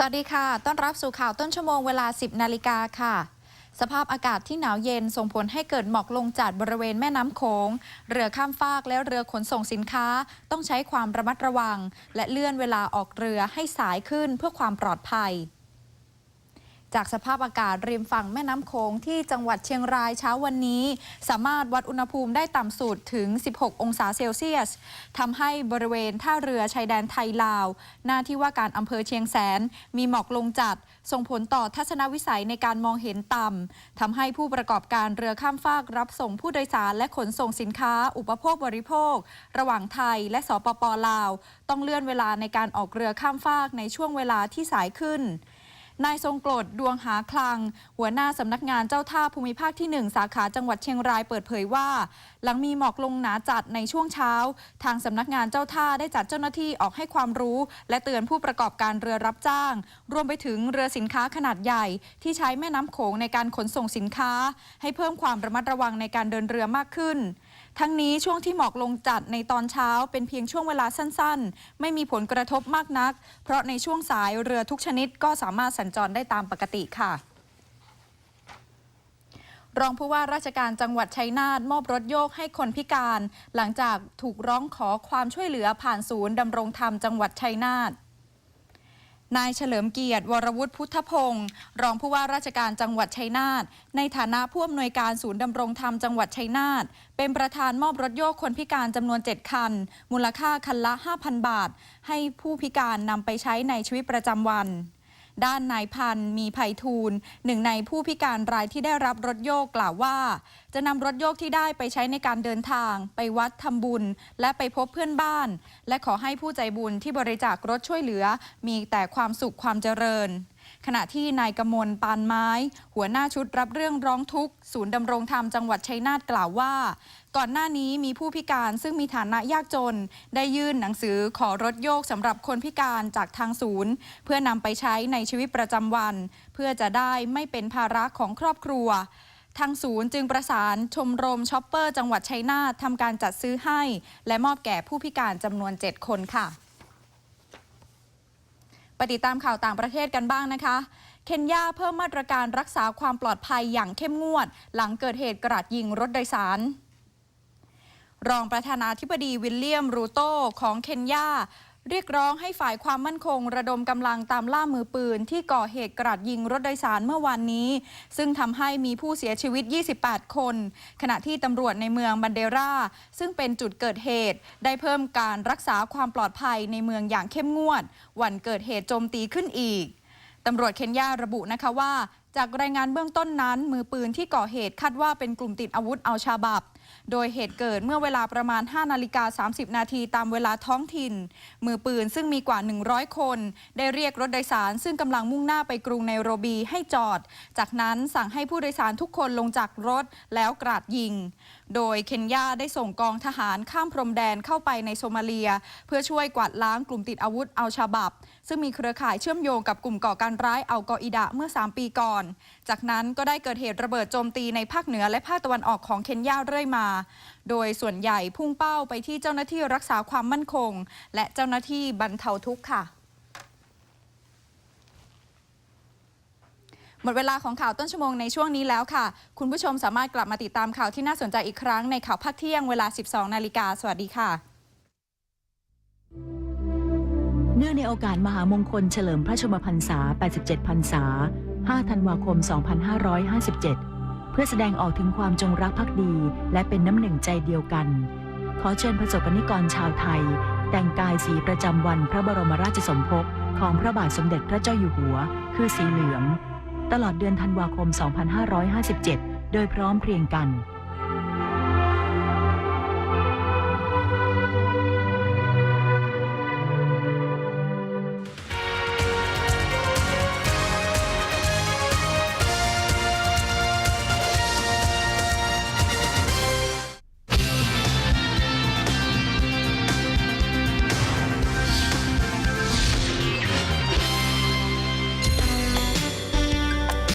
สวัสดีค่ะ ต้อนรับสู่ข่าวต้นชั่วโมงเวลา 10 นาฬิกาค่ะ สภาพอากาศที่หนาวเย็นส่งผลให้เกิดหมอกลงจัดบริเวณแม่น้ำโขง เรือข้ามฟากและเรือขนส่งสินค้า ต้องใช้ความระมัดระวัง และเลื่อนเวลาออกเรือให้สายขึ้นเพื่อความปลอดภัย จากสภาพอากาศริมฝั่งแม่น้ำโขงที่จังหวัดเชียงรายเช้าวันนี้ สามารถวัดอุณหภูมิได้ต่ำสุดถึง 16 องศาเซลเซียสทำให้บริเวณท่าเรือชายแดนไทยลาว หน้าที่ว่าการอำเภอเชียงแสน มีหมอกลงจัด ส่งผลต่อทัศนวิสัยในการมองเห็นต่ำทำให้ผู้ประกอบการเรือข้ามฟากรับส่งผู้โดยสารและขนส่งสินค้า อุปโภคบริโภค ระหว่างไทยและสปปลาว ต้องเลื่อนเวลาในการออกเรือข้ามฟากในช่วงเวลาที่สายขึ้น นายทรงกรดดวงหาคลัง หัวหน้าสำนักงานเจ้าท่าภูมิภาคที่ 1 สาขาจังหวัดเชียงรายเปิดเผยว่า หลังมีหมอกลงหนาจัดในช่วงเช้า ทางสำนักงานเจ้าท่าได้จัดเจ้าหน้าที่ออกให้ความรู้ และเตือนผู้ประกอบการเรือรับจ้าง รวมไปถึงเรือสินค้าขนาดใหญ่ ที่ใช้แม่น้ำโขงในการขนส่งสินค้า ให้เพิ่มความระมัดระวังในการเดินเรือมากขึ้น ทั้งนี้ช่วงที่หมอกลงจัดในตอนเช้าเป็นเพียงช่วงเวลาสั้นๆ ไม่มีผลกระทบมากนัก เพราะในช่วงสายเรือทุกชนิดก็สามารถสัญจรได้ตามปกติค่ะรองผู้ว่าราชการจังหวัดชัยนาทมอบรถโยกให้คนพิการ หลังจากถูกร้องขอความช่วยเหลือผ่านศูนย์ดำรงธรรมจังหวัดชัยนาท นายเฉลิมเกียรติ วรวุฒิพุทธพงศ์รองผู้ว่าราชการจังหวัดชัยนาทในฐานะผู้อำนวยการศูนย์ดำรงธรรมจังหวัดชัยนาทเป็นประธานมอบรถโยกคนพิการจำนวน 7 คัน มูลค่าคันละ 5,000 บาท ให้ผู้พิการนำไปใช้ในชีวิตประจำวัน ด้านนายพันมีภัยทูลหนึ่งในผู้พิการรายที่ได้รับรถโยกกล่าวว่า จะนำรถโยกที่ได้ไปใช้ในการเดินทาง ไปวัดทำบุญ และไปพบเพื่อนบ้าน และขอให้ผู้ใจบุญที่บริจาครถช่วยเหลือ มีแต่ความสุขความเจริญ ขณะที่นายกมลปานไม้ หัวหน้าชุดรับเรื่องร้องทุกข์ศูนย์ดำรงธรรมจังหวัดชัยนาทกล่าวว่า ก่อนหน้านี้มีผู้พิการซึ่งมีฐานะยากจน ได้ยื่นหนังสือขอรถโยกสำหรับคนพิการจากทางศูนย์ เพื่อนำไปใช้ในชีวิตประจำวัน เพื่อจะได้ไม่เป็นภาระของครอบครัวทางศูนย์จึงประสานชมรมช็อปเปอร์จังหวัดชัยนาททำการจัดซื้อให้ และมอบแก่ผู้พิการจำนวน 7 คนค่ะ ไปติดตามข่าวต่างประเทศกันบ้างนะคะเคนยาเพิ่มมาตรการรักษาความปลอดภัยอย่างเข้มงวด หลังเกิดเหตุกราดยิงรถโดยสารรองประธานาธิบดีวิลเลียมรูโตของเคนยา เรียกร้องให้ฝ่ายความมั่นคง ระดมกำลังตามล่ามือปืน ที่ก่อเหตุกราดยิงรถโดยสารเมื่อวานนี้ ซึ่งทำให้มีผู้เสียชีวิต 28 คน ขณะที่ตำรวจในเมืองบันเดราซึ่งเป็นจุดเกิดเหตุ ได้เพิ่มการรักษาความปลอดภัยในเมืองอย่างเข้มงวด วันเกิดเหตุโจมตีขึ้นอีกตำรวจเคนยาระบุนะคะว่า จากรายงานเบื้องต้นนั้น มือปืนที่ก่อเหตุคาดว่าเป็นกลุ่มติดอาวุธอัลชาบับ โดยเหตุเกิดเมื่อเวลาประมาณ 5 นาฬิกา 30 นาทีตามเวลาท้องถิ่น มือปืนซึ่งมีกว่า 100 คน ได้เรียกรถโดยสารซึ่งกำลังมุ่งหน้าไปกรุงไนโรบีให้จอด จากนั้นสั่งให้ผู้โดยสารทุกคนลงจากรถแล้วกราดยิง โดยเคนยาได้ส่งกองทหารข้ามพรมแดนเข้าไปในโซมาเลีย เพื่อช่วยกวาดล้างกลุ่มติดอาวุธอัลชาบับ ซึ่งมีเครือข่ายเชื่อมโยงกับกลุ่มก่อการร้ายอัลกออิดะเมื่อ 3 ปีก่อน จากนั้นก็ได้เกิดเหตุระเบิดโจมตีในภาคเหนือและภาคตะวันออกของเคนยาเรื่อยมาโดยส่วนใหญ่พุ่งเป้าไปที่เจ้าหน้าที่รักษาความมั่นคง และเจ้าหน้าที่บรรเทาทุกข์ค่ะ หมดเวลาของข่าวต้นชั่วโมงในช่วงนี้แล้วค่ะ คุณผู้ชมสามารถกลับมาติดตามข่าวที่น่าสนใจอีกครั้งในข่าวภาคเที่ยงเวลา 12 นาฬิกาสวัสดีค่ะเนื่องในโอกาสมหามงคลเฉลิมพระชนมพรรษา 87 พรรษา 5 ธันวาคม 2557 พื่อแสดงออกถึงความจงรักภักดี และเป็นน้ำหนึ่งใจเดียวกัน ขอเชิญประสบกนิกรชาวไทย แต่งกายสีประจำวันพระบรมราชสมภพของพระบาทสมเด็จพระเจ้าอยู่หัว คือสีเหลือง ตลอดเดือนธันวาคม 2557 โดยพร้อมเพรียงกัน